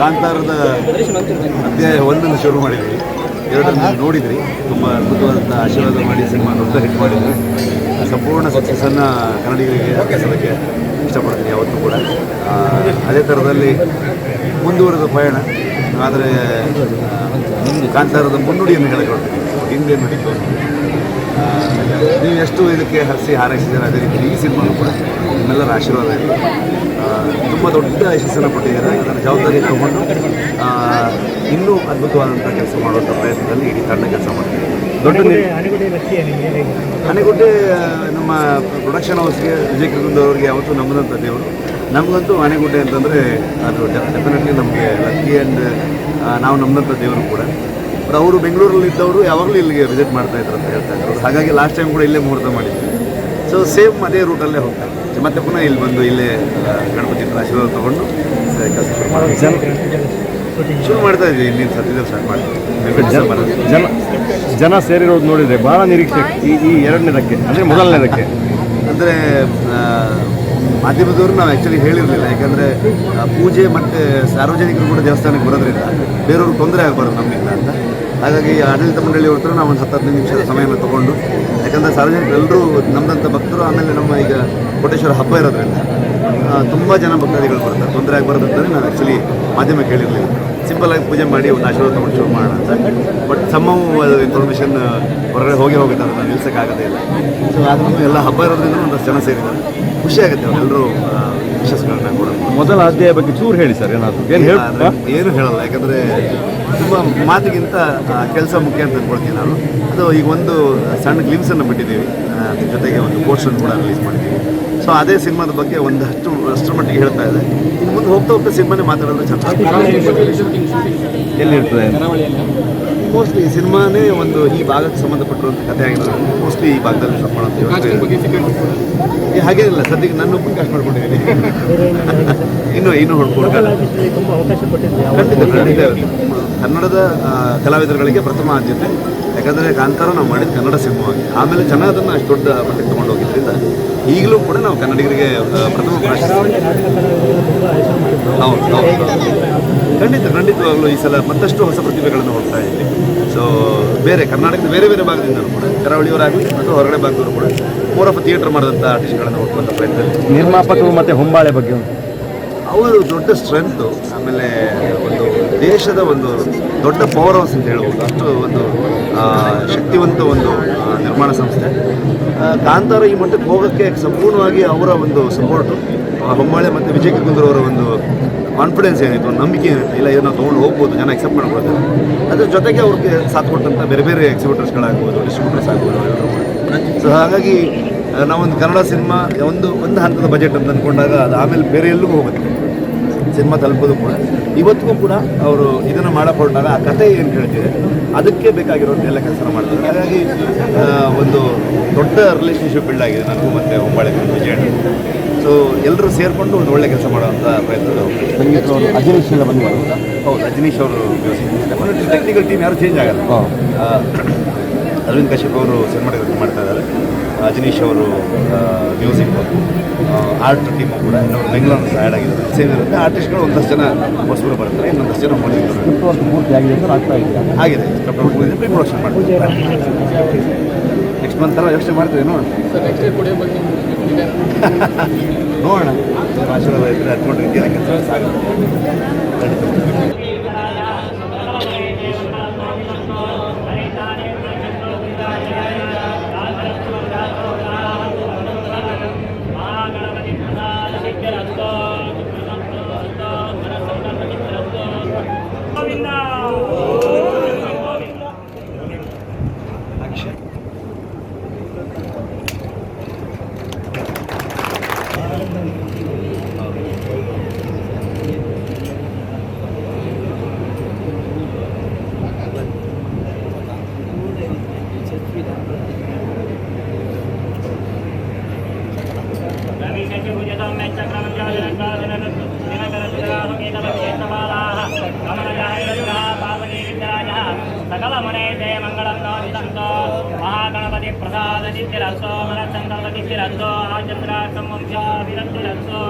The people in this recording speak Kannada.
ಕಾಂತಾರದ ಅಧ್ಯಾಯ ಒಂದನ್ನು ಶುರು ಮಾಡಿದ್ವಿ. ಎರಡನ್ನು ನೋಡಿದ್ರಿ. ತುಂಬ ಅದ್ಭುತವಾದಂಥ ಆಶೀರ್ವಾದ ಮಾಡಿ ಸಿನಿಮಾ ದೊಡ್ಡ ಹಿಟ್ ಮಾಡಿದ್ವಿ ಸಂಪೂರ್ಣ ಸಕ್ಸಸ್ಸನ್ನು ಕನ್ನಡಿಗರಿಗೆ ಹಾಕಿಸೋದಕ್ಕೆ ಇಷ್ಟಪಡ್ತೀನಿ ಯಾವತ್ತೂ ಕೂಡ. ಅದೇ ಥರದಲ್ಲಿ ಮುಂದುವರೆದ ಪಯಣ. ಆದರೆ ಕಾಂತಾರದ ಮುನ್ನುಡಿಯನ್ನು ಹೇಳಿಕೊಳ್ತೀನಿ ಹಿಂದೆ ನಡೀತು ನೀವು ಎಷ್ಟು ಇದಕ್ಕೆ ಹರಿಸಿ ಹಾರೈಸಿದ್ದೀರ ಅದೇ ರೀತಿ ಈ ಸಿನಿಮಾನು ಕೂಡ ನಿಮ್ಮೆಲ್ಲರ ಆಶೀರ್ವಾದ ಇದೆ. ತುಂಬ ದೊಡ್ಡ ಯಶಸ್ಸನ್ನು ಕೊಟ್ಟಿದ್ದಾರೆ. ಅದರ ಜವಾಬ್ದಾರಿ ತಗೊಂಡು ಇನ್ನೂ ಅದ್ಭುತವಾದಂಥ ಕೆಲಸ ಮಾಡುವಂಥ ಪ್ರಯತ್ನದಲ್ಲಿ ಇಡೀ ತಂಡ ಕೆಲಸ ಮಾಡ್ತೀವಿ ದೊಡ್ಡ ಹಣೆಗುಡ್ಡೆ ಆನೆಗುಡ್ಡೆ ನಮ್ಮ ಪ್ರೊಡಕ್ಷನ್ ಹೌಸ್ಗೆ ವಿಜಯ್ ಅವರಿಗೆ ಯಾವತ್ತೂ ನಮ್ಮದಂಥ ದೇವರು. ನಮಗಂತೂ ಆನೆಗುಡ್ಡೆ ಅಂತಂದರೆ ಅದು ಡೆಫಿನೆಟ್ಲಿ ನಮಗೆ ಲಕ್ಕಿ ಆ್ಯಂಡ್ ನಾವು ನಮ್ಮದಂಥ ದೇವರು ಕೂಡ. ಅವರು ಬೆಂಗಳೂರಲ್ಲಿ ಇದ್ದವರು ಯಾವಾಗಲೂ ಇಲ್ಲಿಗೆ ವಿಸಿಟ್ ಮಾಡ್ತಾ ಇದ್ರು ಅಂತ ಹೇಳ್ತಾ ಇದ್ರು. ಹಾಗಾಗಿ ಲಾಸ್ಟ್ ಟೈಮ್ ಕೂಡ ಇಲ್ಲೇ ಮುಹೂರ್ತ ಮಾಡಿದ್ವಿ. ಸೊ ಸೇಮ್ ಅದೇ ರೂಟಲ್ಲೇ ಹೋಗ್ತಾರೆ. ಮತ್ತೆ ಪುನಃ ಇಲ್ಲಿ ಬಂದು ಇಲ್ಲೇ ಗಣಪತಿ ಆಶೀರ್ವಾದ ತೊಗೊಂಡು ಕೆಲಸ ಶುರು ಮಾಡ್ತೀವಿ ಶುರು ಮಾಡ್ತಾ ಇದ್ವಿ ಇಲ್ಲಿ ಸದ್ಯದಲ್ಲಿ ಸ್ಟಾರ್ಟ್ ಮಾಡ್ತೀವಿ ಜನ ಜನ ಸೇರಿರೋದು ನೋಡಿದರೆ ಭಾಳ ನಿರೀಕ್ಷೆ. ಈ ಈ ಎರಡನೇದಕ್ಕೆ ಅಂದರೆ ಮೊದಲನೇದಕ್ಕೆ. ಅಂದರೆ ಮಾಧ್ಯಮದವರು ನಾವು ಆ್ಯಕ್ಚುಲಿ ಹೇಳಿರಲಿಲ್ಲ. ಯಾಕಂದರೆ ಪೂಜೆ ಮತ್ತು ಸಾರ್ವಜನಿಕರು ಕೂಡ ದೇವಸ್ಥಾನಕ್ಕೆ ಬರೋದ್ರಿಂದ ಬೇರೆಯವ್ರಿಗೆ ತೊಂದರೆ ಆಗಬಾರ್ದು ಅಂತ ಹಾಗಾಗಿ ಆಡಳಿತ ಮಂಡಳಿ ಹತ್ರ ನಾವು ಒಂದು ಹತ್ತು ನಿಮಿಷದ ಸಮಯವನ್ನು ತಗೊಂಡು, ಯಾಕಂದರೆ ಸಾರ್ವಜನಿಕರು ಎಲ್ಲರೂ ನಮ್ಮದಂಥ ಭಕ್ತರು, ಆಮೇಲೆ ನಮ್ಮ ಈಗ ಕೋಟೇಶ್ವರ ಹಬ್ಬ ಇರೋದ್ರಿಂದ ತುಂಬ ಜನ ಭಕ್ತಾದಿಗಳು ಬರ್ತಾರೆ. ತೊಂದರೆ ಆಗಬಾರ್ದು ಅಂತಲೇ ನಾನು ಆ್ಯಕ್ಚುಲಿ ಮಾಧ್ಯಮ ಕೇಳಿರಲಿಲ್ಲ ಸಿಂಪಲ್ ಪೂಜೆ ಮಾಡಿ ಒಂದು ಆಶೀರ್ವಾದ ತೊಗೊಂಡು ಶುರು ಮಾಡೋಣ ಅಂತ. ಬಟ್ ಸಮ್ಮವು ಇನ್ಫಾರ್ಮೇಷನ್ ಹೊರಗಡೆ ಹೋಗಿ ಹೋಗುತ್ತೆ ಅದನ್ನು ನಿಲ್ಸೋಕ್ಕಾಗೋದೇ ಇಲ್ಲ. ಸೊ ಆದ್ರೂ ಎಲ್ಲ ಹಬ್ಬ ಇರೋದ್ರಿಂದ ಒಂದಷ್ಟು ಜನ ಸೇರಿದ್ದಾರೆ. ಖುಷಿ ಆಗುತ್ತೆ ಅವರೆಲ್ಲರೂ ಮೊದಲ ಅಧ್ಯಾಯ ಬಗ್ಗೆ ಚೂರು ಹೇಳಿ ಸರ್ ಏನಾದರೂ. ಏನು ಹೇಳಿ ಏನು ಹೇಳಲ್ಲ ಯಾಕಂದರೆ ತುಂಬ ಮಾತಿಗಿಂತ ಕೆಲಸ ಮುಖ್ಯ ಅಂತ ಅಂದ್ಕೊಳ್ತೀನಿ ನಾನು. ಅದು ಈಗ ಒಂದು ಸಣ್ಣ ಗ್ಲಿಮ್ಸನ್ನು ಬಿಟ್ಟಿದ್ದೀವಿ. ಅದ್ರ ಜೊತೆಗೆ ಒಂದು ಪೋಸ್ಟರ್ ಕೂಡ ರಿಲೀಸ್ ಮಾಡಿದ್ದೀವಿ. ಸೊ ಅದೇ ಸಿನಿಮಾದ ಬಗ್ಗೆ ಒಂದಷ್ಟು ಅಷ್ಟರ ಮಟ್ಟಿಗೆ ಹೇಳ್ತಾ ಇದೆ ಇನ್ನು ಮುಂದೆ ಹೋಗ್ತಾ ಹೋಗ್ತಾ ಸಿನಿಮಾನೇ ಮಾತಾಡೋದು ಚೆನ್ನಾಗಿ ಎಲ್ಲಿರ್ತದೆ ಮೋಸ್ಟ್ಲಿ ಸಿನಿಮಾನೇ ಒಂದು ಈ ಭಾಗಕ್ಕೆ ಸಂಬಂಧಪಟ್ಟಿರುವಂಥ ಕಥೆ ಆಗಿರೋದು. ಮೋಸ್ಟ್ಲಿ ಈ ಭಾಗದಲ್ಲಿ ಶೂಟ್ ಹಾಗೇ ಇಲ್ಲ ಹಾಗೇನಿಲ್ಲ ಸದ್ಯಕ್ಕೆ ನನ್ನ ಒಬ್ಬ ಕಾಸ್ಟ್ ಮಾಡ್ಕೊಂಡಿದ್ದೀನಿ. ಇನ್ನೂ ಇನ್ನೂ ಹುಡ್ಕೊಡ್ಕಲ್ಲ ಖಂಡಿತ ಖಂಡಿತ. ಕನ್ನಡದ ಕಲಾವಿದರುಗಳಿಗೆ ಪ್ರಥಮ ಆದ್ಯತೆ. ಯಾಕಂದರೆ ಕಾಂತಾರ ನಾವು ಮಾಡಿದ ಕನ್ನಡ ಸಿನಿಮಾವಾಗಿ. ಆಮೇಲೆ ಜನ ಅದನ್ನು ಅಷ್ಟು ದೊಡ್ಡ ಮಟ್ಟಕ್ಕೆ ತೊಗೊಂಡು ಹೋಗಿದ್ದರಿಂದ ಈಗಲೂ ಕೂಡ ನಾವು ಕನ್ನಡಿಗರಿಗೆ ಪ್ರಥಮ ಭಾಷೆ. ಹೌದು ಹೌದು ಖಂಡಿತ ಖಂಡಿತವಾಗಲೂ ಈ ಸಲ ಮತ್ತಷ್ಟು ಹೊಸ ಪ್ರತಿಭೆಗಳನ್ನು ಹೋಗ್ತಾ ಇದ್ದೀವಿ. ಸೊ ಬೇರೆ ಕರ್ನಾಟಕದ ಬೇರೆ ಬೇರೆ ಭಾಗದಿಂದ ಕೂಡ ಕರಾವಳಿಯವರಾಗಲಿ ಮತ್ತು ಹೊರಗಡೆ ಭಾಗದವರು ಕೂಡ ಮೋರ್ ಆಫ್ ಥಿಯೇಟರ್ ಮಾಡಿದಂಥ ಆರ್ಟಿಸ್ಟ್ಗಳನ್ನು ಹುಡುಕುವಂಥ ಪ್ರಯತ್ನ. ನಿರ್ಮಾಪಕರು ಮತ್ತು ಹೊಂಬಾಳೆ ಬಗ್ಗೆ ಅವರು ದೊಡ್ಡ ಸ್ಟ್ರೆಂತು ಆಮೇಲೆ ಒಂದು ದೇಶದ ಒಂದು ದೊಡ್ಡ ಪವರ್ ಹೌಸ್ ಅಂತ ಹೇಳ್ಬೋದು. ಅಷ್ಟು ಒಂದು ಶಕ್ತಿವಂತ ಒಂದು ನಿರ್ಮಾಣ ಸಂಸ್ಥೆ. ಕಾಂತಾರ ಈ ಮಟ್ಟಕ್ಕೆ ಹೋಗೋಕ್ಕೆ ಸಂಪೂರ್ಣವಾಗಿ ಅವರ ಒಂದು ಸಪೋರ್ಟು ಬೊಮ್ಮಾಳೆ ಮತ್ತು ವಿಜಯ್ ಕುಂದ್ರ ಅವರ ಒಂದು ಕಾನ್ಫಿಡೆನ್ಸ್ ಏನಿತ್ತು, ಒಂದು ನಂಬಿಕೆ ಏನಿತ್ತು, ಇಲ್ಲ ಇದನ್ನು ತೊಗೊಂಡು ಹೋಗ್ಬೋದು, ಜನ ಎಕ್ಸೆಪ್ಟ್ ಮಾಡ್ಕೊಳ್ತಾರೆ. ಅದ್ರ ಜೊತೆಗೆ ಅವ್ರಿಗೆ ಸಾಥ್ ಕೊಟ್ಟಂಥ ಬೇರೆ ಬೇರೆ ಎಕ್ಸಿಬಿಟರ್ಸ್ಗಳಾಗ್ಬೋದು ಡಿಸ್ಟ್ರಿಬ್ಯೂಟರ್ಸ್ ಆಗ್ಬೋದು ಸೊ ಹಾಗಾಗಿ ನಾವೊಂದು ಕನ್ನಡ ಸಿನಿಮಾ ಒಂದು ಒಂದು ಹಂತದ ಬಜೆಟ್ ಅಂತ ಅಂದ್ಕೊಂಡಾಗ ಅದು ಆಮೇಲೆ ಬೇರೆ ಎಲ್ಲಿಗೂ ಹೋಗುತ್ತೆ. ಸಿನಿಮಾ ತಲುಪೋದು ಕೂಡ. ಇವತ್ತಿಗೂ ಕೂಡ ಅವರು ಇದನ್ನು ಮಾಡಕ್ಕೆ ಆ ಕತೆ ಏನು ಹೇಳ್ತಿದೆ? ಅದಕ್ಕೆ ಬೇಕಾಗಿರೋದನ್ನೆಲ್ಲ ಕೆಲಸ ಮಾಡ್ತಾರೆ. ಹಾಗಾಗಿ ಒಂದು ದೊಡ್ಡ ರಿಲೇಷನ್ಶಿಪ್ ಬಿಲ್ಡ್ ಆಗಿದೆ ನನಗೂ ಮತ್ತು ಹೊಂಬಾಳೆ ವಿಜಯಣ್ಣ. ಸೊ ಎಲ್ಲರೂ ಸೇರಿಕೊಂಡು ಒಂದು ಒಳ್ಳೆ ಕೆಲಸ ಮಾಡುವಂಥ ಪ್ರಯತ್ನ ಅಜನೀಶ್ ಎಲ್ಲ ಬಂದಿದ್ದಾರೆ ಹೌದು ಅಜನೀಶ್ ಅವರು ಟೆಕ್ನಿಕಲ್ ಟೀಮ್ ಯಾರು ಚೇಂಜ್ ಆಗಲ್ಲ. ಅರವಿಂದ್ ಕಶ್ಯಪ್ ಅವರು ಸಿನಿಮಾಟೋಗ್ರಫಿ ಮಾಡ್ತಾ ಇದ್ದಾರೆ. ಅಜನೀಶ್ ಅವರು ಆರ್ಟ್ ಟೀಮು ಕೂಡ ಇನ್ನೊಂದು ಬೆಂಗಳೂರು ಆ್ಯಡ್ ಆಗಿದೆ ಸೇರಿರುತ್ತೆ. ಆರ್ಟಿಸ್ಟ್ಗಳು ಒಂದಷ್ಟು ಜನ ಹೊಸಬರು ಬರ್ತಾರೆ, ಇನ್ನೊಂದಷ್ಟು ಜನ ಪೂರ್ತಿ ಆಗಿದೆ. ಆಗಿದೆ ಪ್ರೀ ಪ್ರೊಡಕ್ಷನ್ ಮಾಡ್ತೀವಿ. ನೆಕ್ಸ್ಟ್ ಮಂತ್ ಥರ ಯೋಚನೆ ಮಾಡ್ತೀವಿ, ನೋಡೋಣ. ನೋಡೋಣ. ಆಶೀರ್ವಾದ ಇದ್ದರೆ ಹತ್ಕೊಂಡು ರೀತಿಯ కవమునే జయ మంగళంలో నిదంతో మహాగణపతి ప్రసాద దిత్తిరసో మనసంగవ దిత్తిరసో ఆచంద్ర సంవంశ విరత్తిరసో